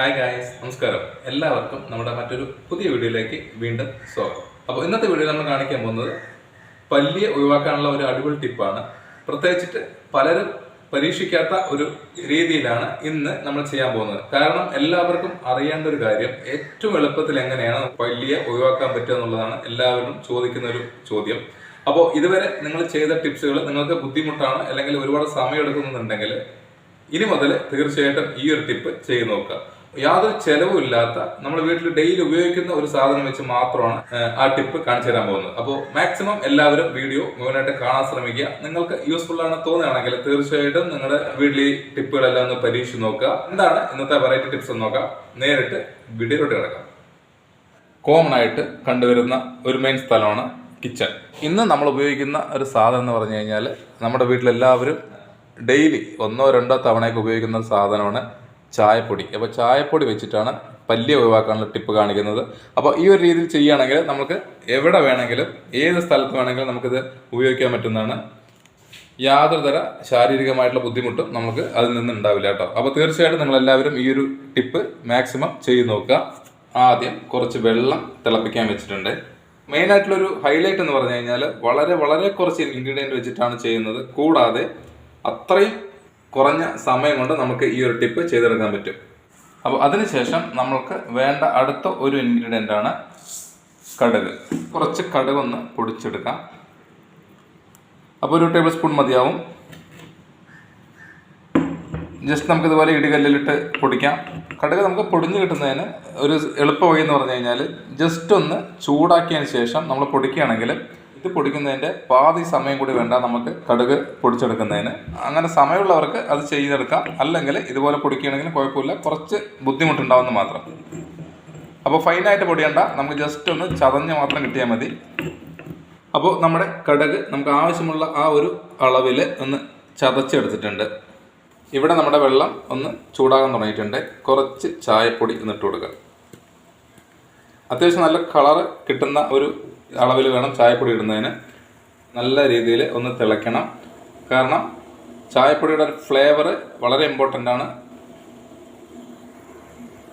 Hi guys നമസ്കാരം. എല്ലാവർക്കും നമ്മുടെ മറ്റൊരു പുതിയ വീഡിയോയിലേക്ക് വീണ്ടും സ്വാഗതം. അപ്പോൾ ഇന്നത്തെ വീഡിയോ നമ്മൾ കാണിക്കാൻ പോകുന്നത് പല്ലിയെ ഒഴിവാക്കാനുള്ള ഒരു അടിപൊളി ടിപ്പാണ്. പ്രത്യേകിച്ചിട്ട് പലരും പരീക്ഷിക്കാത്ത ഒരു രീതിയിലാണ് ഇന്ന് നമ്മൾ ചെയ്യാൻ പോകുന്നത്. കാരണം എല്ലാവർക്കും അറിയേണ്ട ഒരു കാര്യം ഏറ്റവും എളുപ്പത്തിൽ എങ്ങനെയാണ് പല്ലിയെ ഒഴിവാക്കാൻ പറ്റുക എന്നുള്ളതാണ് എല്ലാവരും ചോദിക്കുന്ന ഒരു ചോദ്യം. അപ്പോൾ ഇതുവരെ നിങ്ങൾ ചെയ്ത ടിപ്സുകൾ നിങ്ങൾക്ക് ബുദ്ധിമുട്ടാണ് അല്ലെങ്കിൽ ഒരുപാട് സമയം എടുക്കുന്നുണ്ടെങ്കിൽ ഇനി മുതൽ തീർച്ചയായിട്ടും ഈ ഒരു ടിപ്പ് ചെയ്തു നോക്കുക. യാതൊരു ചെലവും ഇല്ലാത്ത നമ്മൾ വീട്ടിൽ ഡെയിലി ഉപയോഗിക്കുന്ന ഒരു സാധനം വെച്ച് മാത്രമാണ് ആ ടിപ്പ് കാണിച്ചു തരാൻ പോകുന്നത്. അപ്പോൾ മാക്സിമം എല്ലാവരും വീഡിയോ മുഴുവനായിട്ട് കാണാൻ ശ്രമിക്കുക. നിങ്ങൾക്ക് യൂസ്ഫുൾ ആണ് തോന്നുകയാണെങ്കിൽ തീർച്ചയായിട്ടും നിങ്ങളുടെ വീട്ടിൽ ഈ ടിപ്പുകളെല്ലാം ഒന്ന് പരീക്ഷിച്ച് നോക്കുക. എന്താണ് ഇന്നത്തെ വെറൈറ്റി ടിപ്സ് എന്ന് നോക്കാം. നേരിട്ട് വീഡിയോയിലോട്ട് കിടക്കാം. കോമൺ ആയിട്ട് കണ്ടുവരുന്ന ഒരു മെയിൻ സ്ഥലമാണ് കിച്ചൺ ഇന്ന് നമ്മൾ ഉപയോഗിക്കുന്ന ഒരു സാധനം എന്ന് പറഞ്ഞു കഴിഞ്ഞാൽ നമ്മുടെ വീട്ടിലെല്ലാവരും ഡെയിലി ഒന്നോ രണ്ടോ തവണയൊക്കെ ഉപയോഗിക്കുന്ന ഒരു സാധനമാണ് ചായപ്പൊടി. അപ്പോൾ ചായപ്പൊടി വെച്ചിട്ടാണ് പല്ലി ഒഴിവാക്കാനുള്ള ടിപ്പ് കാണിക്കുന്നത്. അപ്പോൾ ഈ ഒരു രീതിയിൽ ചെയ്യുകയാണെങ്കിൽ നമുക്ക് എവിടെ വേണമെങ്കിലും ഏത് സ്ഥലത്ത് വേണമെങ്കിലും നമുക്കിത് ഉപയോഗിക്കാൻ പറ്റുന്നതാണ്. യാതൊരു തര ശാരീരികമായിട്ടുള്ള ബുദ്ധിമുട്ടും നമുക്ക് അതിൽ നിന്ന് ഉണ്ടാവില്ല കേട്ടോ. അപ്പോൾ തീർച്ചയായിട്ടും നിങ്ങൾ എല്ലാവരും ഈ ഒരു ടിപ്പ് മാക്സിമം ചെയ്ത് നോക്കുക. ആദ്യം കുറച്ച് വെള്ളം തിളപ്പിക്കാൻ വെച്ചിട്ടുണ്ട്. മെയിൻ ആയിട്ടുള്ളൊരു ഹൈലൈറ്റ് എന്ന് പറഞ്ഞു കഴിഞ്ഞാൽ വളരെ വളരെ കുറച്ച് ഇൻഗ്രീഡിയന്റ് വെച്ചിട്ടാണ് ചെയ്യുന്നത്. കൂടാതെ അത്രയും കുറഞ്ഞ സമയം കൊണ്ട് നമുക്ക് ഈ ഒരു ടിപ്പ് ചെയ്തെടുക്കാൻ പറ്റും. അപ്പോൾ അതിനുശേഷം നമ്മൾക്ക് വേണ്ട അടുത്ത ഒരു ഇൻഗ്രീഡിയന്റ് ആണ് കടുക്. കുറച്ച് കടുക് ഒന്ന് പൊടിച്ചെടുക്കാം. അപ്പോൾ ഒരു ടേബിൾ സ്പൂൺ മതിയാവും. ജസ്റ്റ് നമുക്കിതുപോലെ ഇടികല്ലിലിട്ട് പൊടിക്കാം. കടുക് നമുക്ക് പൊടിഞ്ഞ് കിട്ടുന്നതിന് ഒരു എളുപ്പ വഴി എന്ന് പറഞ്ഞു കഴിഞ്ഞാൽ ജസ്റ്റ് ഒന്ന് ചൂടാക്കിയതിന് ശേഷം നമ്മൾ പൊടിക്കുകയാണെങ്കിൽ ഇത് പൊടിക്കുന്നതിന്റെ പാതി സമയം കൂടി വേണ്ട നമുക്ക് കടുക് പൊടിച്ചെടുക്കുന്നതിന്. അങ്ങനെ സമയമുള്ളവർക്ക് അത് ചെയ്തെടുക്കാം. അല്ലെങ്കിൽ ഇതുപോലെ പൊടിക്കുകയാണെങ്കിൽ കുഴപ്പമില്ല. കുറച്ച് ബുദ്ധിമുട്ടുണ്ടാവുമെന്ന് മാത്രം. അപ്പോൾ ഫൈനായിട്ട് പൊടിയണ്ട. നമുക്ക് ജസ്റ്റ് ഒന്ന് ചതഞ്ഞ് മാത്രം കിട്ടിയാൽ മതി. അപ്പോൾ നമ്മുടെ കടുക് നമുക്ക് ആവശ്യമുള്ള ആ ഒരു അളവിൽ ഒന്ന് ചതച്ചെടുത്തിട്ടുണ്ട്. ഇവിടെ നമ്മുടെ വെള്ളം ഒന്ന് ചൂടാകാൻ തുടങ്ങിയിട്ടുണ്ട്. കുറച്ച് ചായപ്പൊടി ഒന്ന് ഇട്ട് കൊടുക്കുക. അത്യാവശ്യം നല്ല കളറ് കിട്ടുന്ന ഒരു അളവിൽ വേണം ചായപ്പൊടി ഇടുന്നതിന്. നല്ല രീതിയിൽ ഒന്ന് തിളയ്ക്കണം. കാരണം ചായപ്പൊടിയുടെ ഫ്ലേവർ വളരെ ഇമ്പോർട്ടന്റ് ആണ്.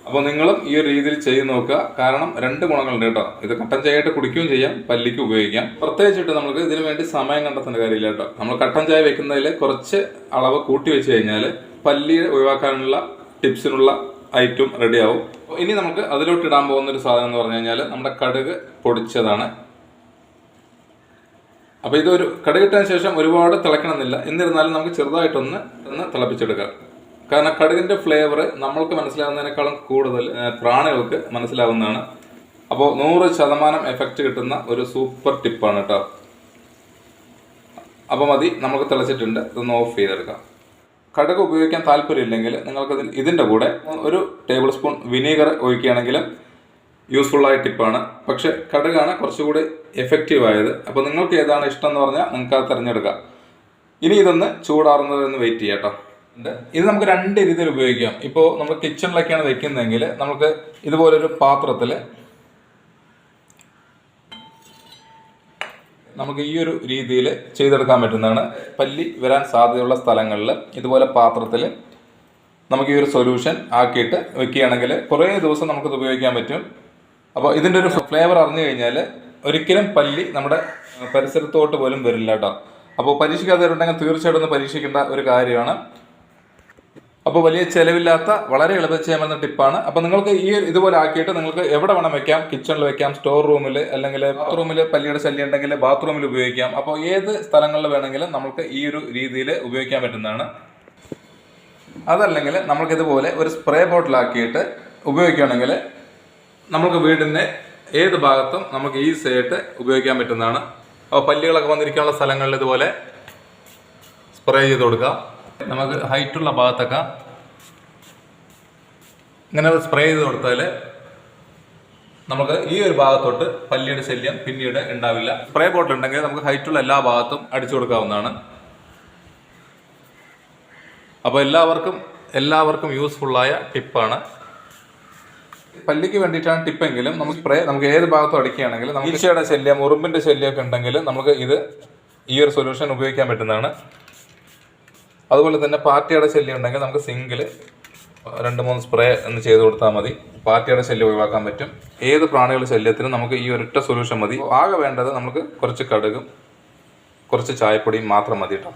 അപ്പോൾ നിങ്ങളും ഈ ഒരു രീതിയിൽ ചെയ്ത് നോക്കുക. കാരണം രണ്ട് ഗുണങ്ങളുണ്ട് കേട്ടോ. ഇത് കട്ടൻ ചായയായിട്ട് കുടിക്കുകയും ചെയ്യാം പല്ലിക്ക് ഉപയോഗിക്കാം. പ്രത്യേകിച്ചിട്ട് നമുക്ക് ഇതിനു വേണ്ടി സമയം കണ്ടെത്തേണ്ട കാര്യമില്ല കേട്ടോ. നമ്മൾ കട്ടൻ ചായ വെക്കുന്നതിൽ കുറച്ച് അളവ് കൂട്ടി വെച്ച് കഴിഞ്ഞാൽ പല്ലി ഒഴിവാക്കാനുള്ള ടിപ്സിനുള്ള ഐറ്റം റെഡിയാവും ഇനി നമുക്ക് അതിലോട്ട് ഇടാൻ പോകുന്ന ഒരു സാധനം എന്ന് പറഞ്ഞു കഴിഞ്ഞാൽ നമ്മുടെ കടുക് പൊടിച്ചതാണ്. അപ്പോൾ ഇതൊരു കടുകിട്ടതിന് ശേഷം ഒരുപാട് തിളക്കണമെന്നില്ല. എന്നിരുന്നാലും നമുക്ക് ചെറുതായിട്ടൊന്ന് ഒന്ന് തിളപ്പിച്ചെടുക്കാം. കാരണം കടുകിന്റെ ഫ്ലേവർ നമ്മൾക്ക് മനസ്സിലാവുന്നതിനേക്കാളും കൂടുതൽ പ്രാണികൾക്ക് മനസ്സിലാവുന്നതാണ്. അപ്പോൾ നൂറ് ശതമാനം എഫക്റ്റ് കിട്ടുന്ന ഒരു സൂപ്പർ ടിപ്പാണ് കേട്ടോ അപ്പോൾ മതി നമുക്ക് തിളച്ചിട്ടുണ്ട്. ഇതൊന്ന് ഓഫ് ചെയ്തെടുക്കാം. കടുക് ഉപയോഗിക്കാൻ താല്പര്യമില്ലെങ്കിൽ നിങ്ങൾക്ക് ഇതിന്റെ കൂടെ ഒരു ടേബിൾ സ്പൂൺ വിനീഗർ ഒഴിക്കുകയാണെങ്കിലും യൂസ്ഫുൾ ആയ ടിപ്പാണ് പക്ഷെ കടുകാണ് കുറച്ചുകൂടി എഫക്റ്റീവ് ആയത്. അപ്പോൾ നിങ്ങൾക്ക് ഏതാണ് ഇഷ്ടം എന്ന് പറഞ്ഞാൽ നിങ്ങൾക്ക് അത് തിരഞ്ഞെടുക്കാം. ഇനി ഇതൊന്ന് ചൂടാറുന്നതെന്ന് വെയിറ്റ് ചെയ്യാം കേട്ടോ ഇത് നമുക്ക് രണ്ട് രീതിയിൽ ഉപയോഗിക്കാം. ഇപ്പോൾ നമ്മൾ കിച്ചണിലൊക്കെയാണ് വെക്കുന്നതെങ്കിൽ നമുക്ക് ഇതുപോലൊരു പാത്രത്തിൽ നമുക്ക് ഈ ഒരു രീതിയിൽ ചെയ്തെടുക്കാൻ പറ്റുന്നതാണ്. പല്ലി വരാൻ സാധ്യതയുള്ള സ്ഥലങ്ങളിൽ ഇതുപോലെ പാത്രത്തിൽ നമുക്ക് ഈ ഒരു സൊല്യൂഷൻ ആക്കിയിട്ട് വെക്കുകയാണെങ്കിൽ കുറേ ദിവസം നമുക്കിത് ഉപയോഗിക്കാൻ പറ്റും. അപ്പോൾ ഇതിന്റെ ഒരു ഫ്ലേവർ അറിഞ്ഞു കഴിഞ്ഞാൽ ഒരിക്കലും പല്ലി നമ്മുടെ പരിസരത്തോട്ട് പോലും വരില്ല കേട്ടോ അപ്പോൾ പരീക്ഷിക്കാത്തവരുണ്ടെങ്കിൽ തീർച്ചയായിട്ടും ഒന്ന് പരീക്ഷിക്കേണ്ട ഒരു കാര്യമാണ്. അപ്പോൾ വലിയ ചിലവില്ലാത്ത വളരെ എളുപ്പം ചെയ്യാമെന്ന ടിപ്പാണ്. അപ്പോൾ നിങ്ങൾക്ക് ഈ ഇതുപോലെ ആക്കിയിട്ട് നിങ്ങൾക്ക് എവിടെ വേണം വെക്കാം? കിച്ചണിൽ വെക്കാം സ്റ്റോർ റൂമിൽ അല്ലെങ്കിൽ ബാത്റൂമിൽ പല്ലിയുടെ ശല്യം ഉണ്ടെങ്കിൽ ബാത്റൂമിൽ ഉപയോഗിക്കാം. അപ്പോൾ ഏത് സ്ഥലങ്ങളിൽ വേണമെങ്കിലും നമുക്ക് ഈ ഒരു രീതിയിൽ ഉപയോഗിക്കാൻ പറ്റുന്നതാണ്. അതല്ലെങ്കിൽ നമുക്കിതുപോലെ ഒരു സ്പ്രേ ബോട്ടിലാക്കിയിട്ട് ഉപയോഗിക്കുകയാണെങ്കിൽ നമുക്ക് വീടിന്റെ ഏത് ഭാഗത്തും നമുക്ക് ഈസി ആയിട്ട് ഉപയോഗിക്കാൻ പറ്റുന്നതാണ്. അപ്പോൾ പല്ലികളൊക്കെ വന്നിരിക്കാനുള്ള സ്ഥലങ്ങളിൽ ഇതുപോലെ സ്പ്രേ ചെയ്ത് കൊടുക്കാം. നമുക്ക് ഹൈറ്റുള്ള ഭാഗത്തൊക്കെ ഇങ്ങനെ സ്പ്രേ ചെയ്ത് കൊടുത്താൽ നമുക്ക് ഈ ഒരു ഭാഗത്തോട്ട് പല്ലിയുടെ ശല്യം പിന്നീട് ഉണ്ടാവില്ല. സ്പ്രേ ബോട്ടിൽ ഉണ്ടെങ്കിൽ നമുക്ക് ഹൈറ്റുള്ള എല്ലാ ഭാഗത്തും അടിച്ചു കൊടുക്കാവുന്നതാണ്. അപ്പോൾ എല്ലാവർക്കും എല്ലാവർക്കും യൂസ്ഫുള്ളായ ടിപ്പാണ് പല്ലിക്ക് വേണ്ടിയിട്ടാണ് ടിപ്പെങ്കിലും നമുക്ക് സ്പ്രേ നമുക്ക് ഏത് ഭാഗത്തും അടിക്കുകയാണെങ്കിലും നമുക്ക് ഈച്ചയുടെ ശല്യം ഉറുമ്പിന്റെ ശല്യമൊക്കെ ഉണ്ടെങ്കിൽ നമുക്ക് ഇത് ഈ ഒരു സൊല്യൂഷൻ ഉപയോഗിക്കാൻ പറ്റുന്നതാണ്. അതുപോലെ തന്നെ പാർട്ടിയുടെ ശല്യം ഉണ്ടെങ്കിൽ നമുക്ക് സിംഗിൾ രണ്ട് മൂന്ന് സ്പ്രേ ഒന്ന് ചെയ്ത് കൊടുത്താൽ മതി. പാർട്ടിയുടെ ശല്യം ഒഴിവാക്കാൻ പറ്റും. ഏത് പ്രാണികളുടെ ശല്യത്തിനും നമുക്ക് ഈ ഒരൊറ്റ സൊല്യൂഷൻ മതി. ആകെ വേണ്ടത് നമുക്ക് കുറച്ച് കടുകും കുറച്ച് ചായപ്പൊടിയും മാത്രം മതി കേട്ടോ.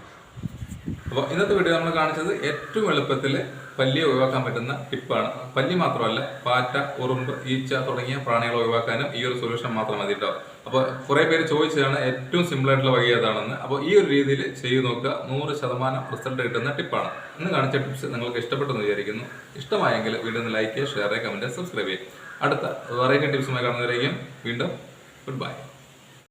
അപ്പോൾ ഇന്നത്തെ വീഡിയോ നമ്മൾ കാണിച്ചത് ഏറ്റവും എളുപ്പത്തിൽ പല്ലി ഒഴിവാക്കാൻ പറ്റുന്ന ടിപ്പാണ്. പല്ലി മാത്രമല്ല പാറ്റ ഉറുമ്പ് ഈച്ച തുടങ്ങിയ പ്രാണികൾ ഒഴിവാക്കാനും ഈ ഒരു സൊല്യൂഷൻ മാത്രം മതി കേട്ടോ അപ്പോൾ കുറേ പേര് ചോദിച്ചതാണ് ഏറ്റവും സിമ്പിൾ ആയിട്ടുള്ള വഴി ഏതാണെന്ന്. അപ്പോൾ ഈ ഒരു രീതിയിൽ ചെയ്തു നോക്കുക. നൂറ് ശതമാനം റിസൾട്ട് കിട്ടുന്ന ടിപ്പാണ്. ഇന്ന് കാണിച്ച ടിപ്സ് നിങ്ങൾക്ക് ഇഷ്ടപ്പെട്ടെന്ന് വിചാരിക്കുന്നു. ഇഷ്ടമായെങ്കിൽ വീണ്ടും ലൈക്ക് ഷെയർ കമന്റ് സബ്സ്ക്രൈബ് ചെയ്യുക അടുത്ത വെറൈറ്റി ടിപ്സുമായി കാണുന്നവരേക്കും വീണ്ടും ഗുഡ് ബൈ